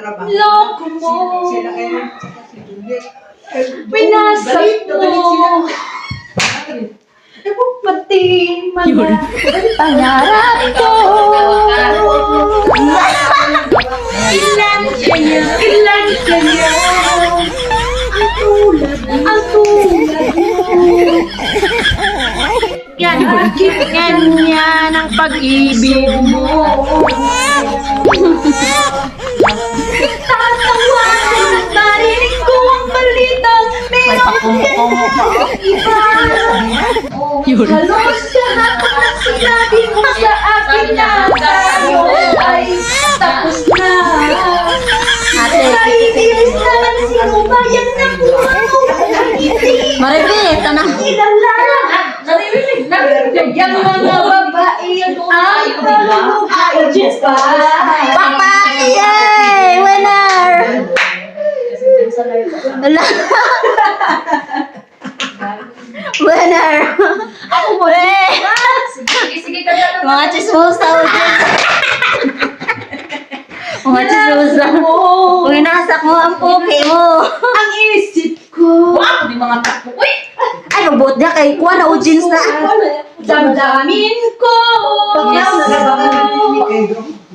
Loko mo. Sila kayo. Si Juliet. Sila. mo. Pati mga pangarap ko. Ilan kanya, ilan kanya. Ang tulad, ang tulad mo. Yan, bakit ganyan ang pag-ibig mo? Meron kang iba. Halos lahat ng sinabi mo sa akin na tayo ay tapos na. Ay, ibig naman sino ba yan na Maribe, tanang. Kilala Yung mga babae ay pa. Pakpak! Yay! Winner! Wala. Winner! Ako mo Sige, sige, kanta Mga chismosa o dyan. Mga chismosa. Kung inasak mo ang puki mo. Ang isip ko. Wow, di mga takbo. Uy! Ay, robot niya kay Kuha na o jeans na. Damdamin ko.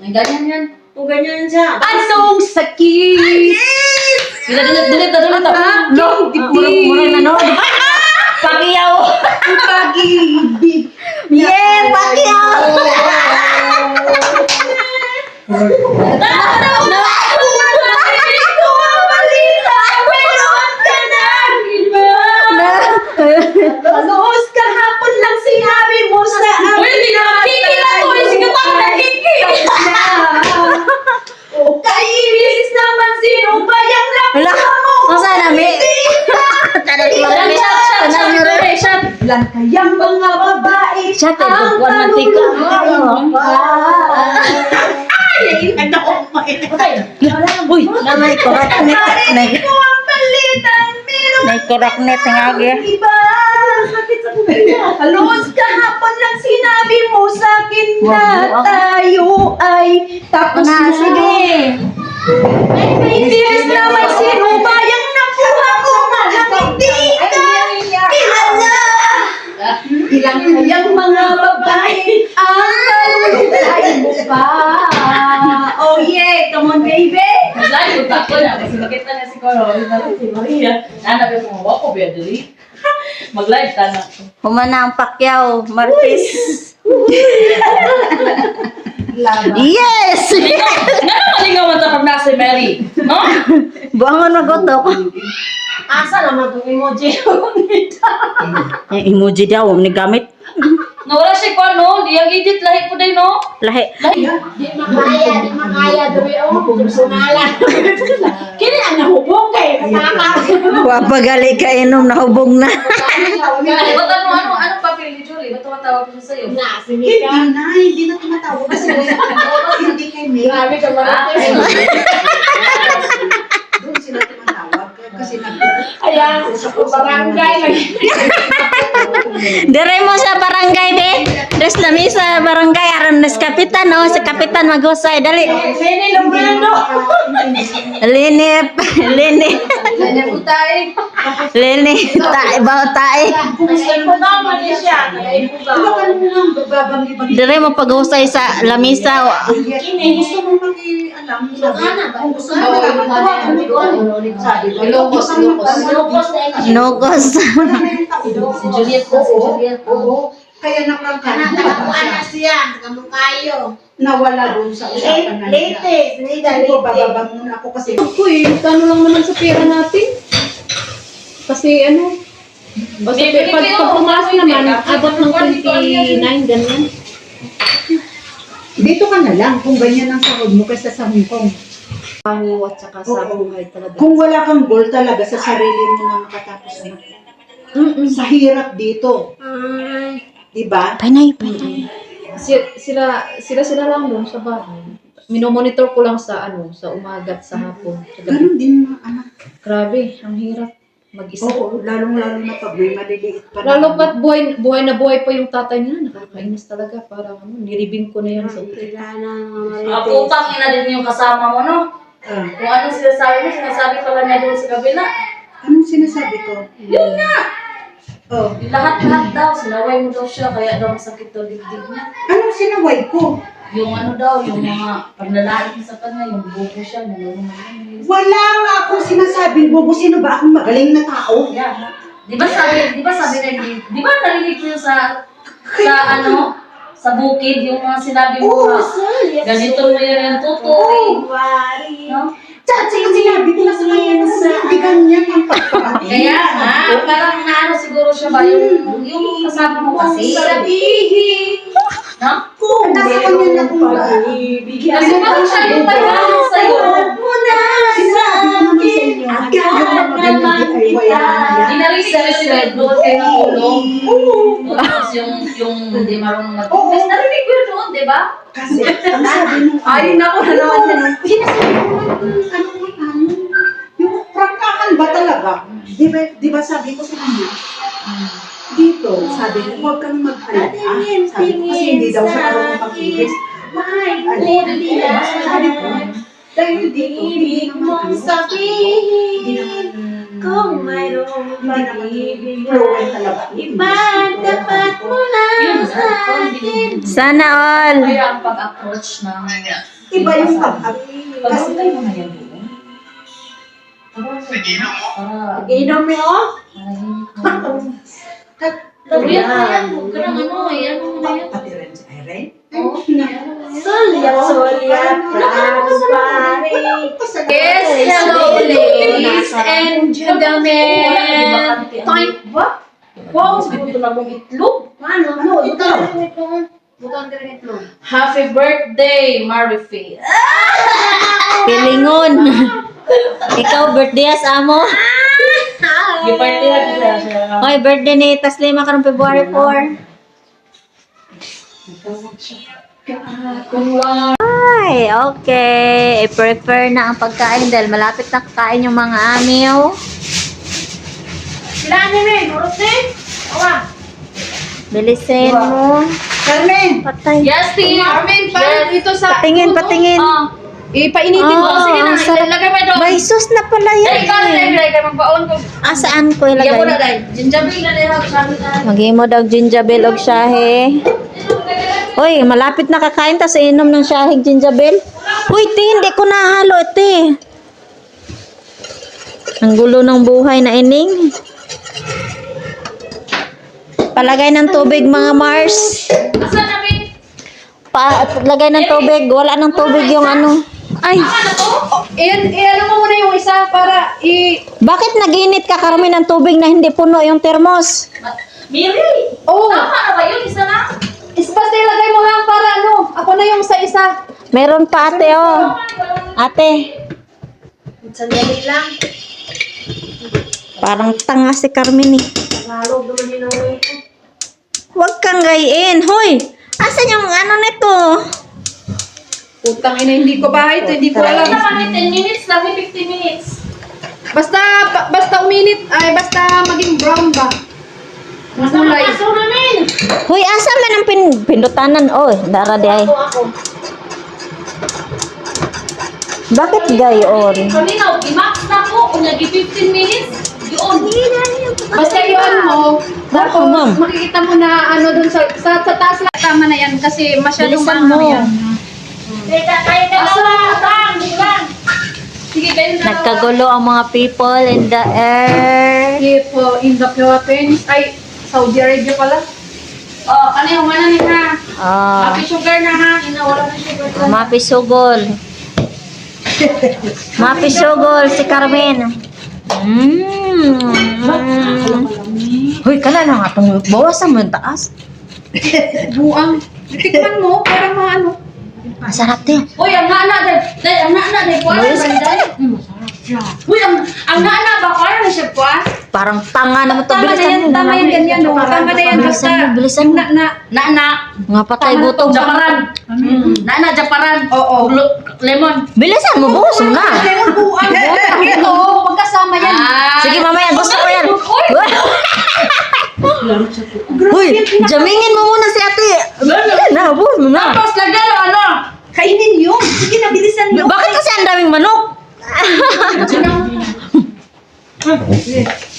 Ang ganyan yan. Kung ganyan siya. Anong sakit? Dila, dila, dila, dila, dila. No, murang na no. Pakiyaw. Ang pag-ibig. Yeah, pakiyaw. Halos kahapon lang sinabi mo sa akin. Uy, hindi ka makikila to. Ay, sige pa, nakikila. O kainis naman sino ba yung Wala. nakuha mo? Ang sana, mi. Tanang marami. Tanang marami. Ilan kayang mga babae it, ang buwan mantika. Uy, namay koraknet. Nay, Ko ang palitan, meron nay koraknet nga agi. iba. Sakit sa kumita. Halos kahapon lang sinabi mo sa akin na tayo ay tapos Na, na. sige. Kainis naman sino ba yung Layo, tako na. Kasi makita na si Coro. Si Maria. Yung mga wako, biya dili. Mag-live ka na. Humana ang pakyaw, Martis. Yes! Nga na malingawan sa pag nasa Mary. No? Buangon magotok. Asa naman itong emoji? Yung emoji daw, ni gamit. Nawala si Kwan, no? Di ang edit lahi po din, no? Lahi. Lahi. Di makaya, di makaya, dumi o, personalan. Kini ang nahubong kay, nakaka. Wapagali ka inom, nahubog na. Ba't ano, ano, ano papel ni Julie? Ba't tumatawag ko siya sa'yo? Na, Hindi simika. na, hindi na tumatawag kasi hindi kay May. Grabe ka marites. Doon sila tumatawag kasi nag Sa barangay. Dire mo sa barangay, be. Tres na mi sa barangay. Na sa kapitan, no? Sa kapitan maghusay. Dali. Sini lumbrano. Linip. Ka. Ano ka nang babanggi-banggi? Dire mo paghusay sa lamisa. Gusto mo makialam sa Ana ba? Gusto mo malaman sabi ito. Nogos. Si Juliet po, si Juliet. Oo. Kaya nakakana Tagamuan na siya. Tagamukayo. nawala doon sa usapan na nila. Latest. Nida, latest. bababang muna ako kasi Ako eh, kano lang naman sa pera natin. Kasi ano, basta Bibili pag, kayo, pag tumaas naman, abot ng 29, ganyan. dito ka na lang kung ganyan ang sahod mo kaysa sa Hong Kong. Pango at saka sa Oo. buhay talaga. Kung wala kang goal talaga sa sarili mo na makatapos na. Sa hirap dito. Di ba? Panay, panay. Si- sila, sila sila lang doon sa bahay. Minomonitor ko lang sa ano, sa umaga at sa hapon. Sa gabi. Ganun din mga anak. Grabe, ang hirap mag-isa. Oo, lalong-lalo na pag may maliliit pa na. Lalo pat buhay, buhay na buhay pa yung tatay nila, nakakainis talaga. Parang ano, niribing ko na yan sa utak. Kailangan mga Mga putang ina din yung kasama mo, no? Ah, Kung anong sinasabi mo, sinasabi pala niya doon sa kabila. anong sinasabi ko? Yun nga! Oh, Lahat-lahat daw, sinaway mo daw siya, kaya daw masakit daw dibdib niya. anong sinaway ko? Yung ano daw, yung mga paglalait sa kanya, yung buko siya, nalulungan Wala nga akong sinasabing bobo. Sino ba akong magaling na tao? Yeah. Di ba sabi, di ba sabi na, di ba narinig ko yung sa, sa ano, sa bukid, yung mga sinabi mo Oo, na, ganito mo yan yung totoo. No? Tsaka sinabi ko na sa kanya na hindi ganyan ang pagpapatid. Kaya nga, parang naano siguro siya ba, yung, yung kasama mo kasi. No? Kung nasa kanya na kung Kasi bakit siya yung pahiwanan sa'yo? Sinabi ko naman sa inyo, yung mga ganyan ay wala Hindi narinig ko yung red doon kayo natulog. Tapos yung, yung hindi marunong mag-confess, narinig ko yun doon, di ba? Kasi, ang sabi nung Ay, naku, na naman yan. Sinasabi ko naman, ano yung ano, yung prangkakan ba talaga? Di ba, di ba sabi ko sa kanya, dito, sabi ko, huwag kang mag-alala. Sabi ko, kasi hindi daw siya marunong mag-English. Ano, di ba? Sabi ko, dahil dito, hindi naman, ano, hindi naman, Kung mayroong hindi naman fluent talaga. dapat mo Yun, sa akin. Sana all. Kaya ang pag-approach ng... Iba yung pag Kasi tayo mo na yan doon. Para... Inom mo? Sabi yan. Huwag ka nang ano, yan mo na yan. Pati rin si Irene. Oo. Sulyap, sulyap, pare. Yes, hello ladies and gentlemen. Time ba? Wow, siguro ito na mong itlog. Ano? Ano, ito? Butang rin itlog. Happy birthday, Marife. Pilingon. Ikaw, birthday as amo. Happy birthday na siya. siya. Hoy, birthday ni Taslima karong February 4. Ay, okay. I-prefer na ang pagkain dahil malapit na kakain yung mga amiw. Kailangan niyo rin, urot din. Awa. Bilisin mo. Carmen! Patay. Yes, team. Armin, parang ito sa... Patingin, patingin. Ah, Ipainitin mo. Oh, Sige na, ilagay mo doon. May sus na pala yan. Dahil na eh. dahil ka magbaon ko. Ah, saan ko Yan mo na ilagay? dahil. Ginjabing na dahil. Maghimo daw ginjabel og shahe. Hoy, malapit na kakain tas inom ng shahig ginjabel. Uy, te, hindi ko nahalo, te. Ang gulo ng buhay na ining. Palagay ng tubig, mga Mars. Pa, lagay ng tubig. Wala ng tubig yung ano. Ay, Ano? Iyan, iyan mo muna yung isa para i... bakit naginit ka karami ng tubig na hindi puno yung termos? Miri! Oh, Tama na ba yun? Isa na? Is basta ilagay mo lang para ano. Ako na yung sa isa. Meron pa ate, oh. Ate, Sandali lang. parang tanga si Carmen eh. Tagalog naman yun ang way ko. Huwag kang gayin. Hoy! Asan yung ano nito? Putang ina, hindi ko ba ito, hindi ko Wala alam. na kami 10 minutes lang, may 15 minutes. Basta, ba- basta uminit, ay basta maging brown ba? Namin! Hoy, asa man ang pin pindutanan? Oh, dara di ay. Bakit gayon? Kami na, i-max na ko. Kung nag 15 minutes, yun. Basta yun mo, Ako, ma'am. makikita mo na ano dun sa, sa, sa taas lang. Tama na yan kasi masyadong Bilisan mo. yan. Sige, kayo na. Nagkagulo ang mga people in the air. Uh, in the Philippines, ay, Saudi Arabia pala. Oh, kanina, wala ni ha. Ah, Happy sugar na ha. Ina, wala na sugar. mapisugol. Mapisugol si Carmen. Mm. Hoy, kala na nga itong bawasan mo yung taas. Buang. Tikman mo, para maano. Ang sarap din. Uy, ang nana, dahil, ang nana, dahil, Luis. dahil. Uy, ang, ang nana ba, kuwan, na siya, kuwan? Parang tanga naman to. Tama na yan, mo. tama yan, ganyan. oh. Tama na yan, basta. Bilisan mo, bilisan mo. Na, na, Nana, Mga patay Tama na gutom. to. japaran. Nana, japaran. Oo. Lu- Lemon. Bilisan mo, buhos mo na. Lemon buang. Ito, magkasama yan. Ah. Sige, mamaya. Gusto ko yan. Uy, jamingin mo muna si ate. Na, buhos mo na. Tapos, lagyan, ano? Kainin yun. Sige na, bilisan mo. Bakit kasi ang daming manok?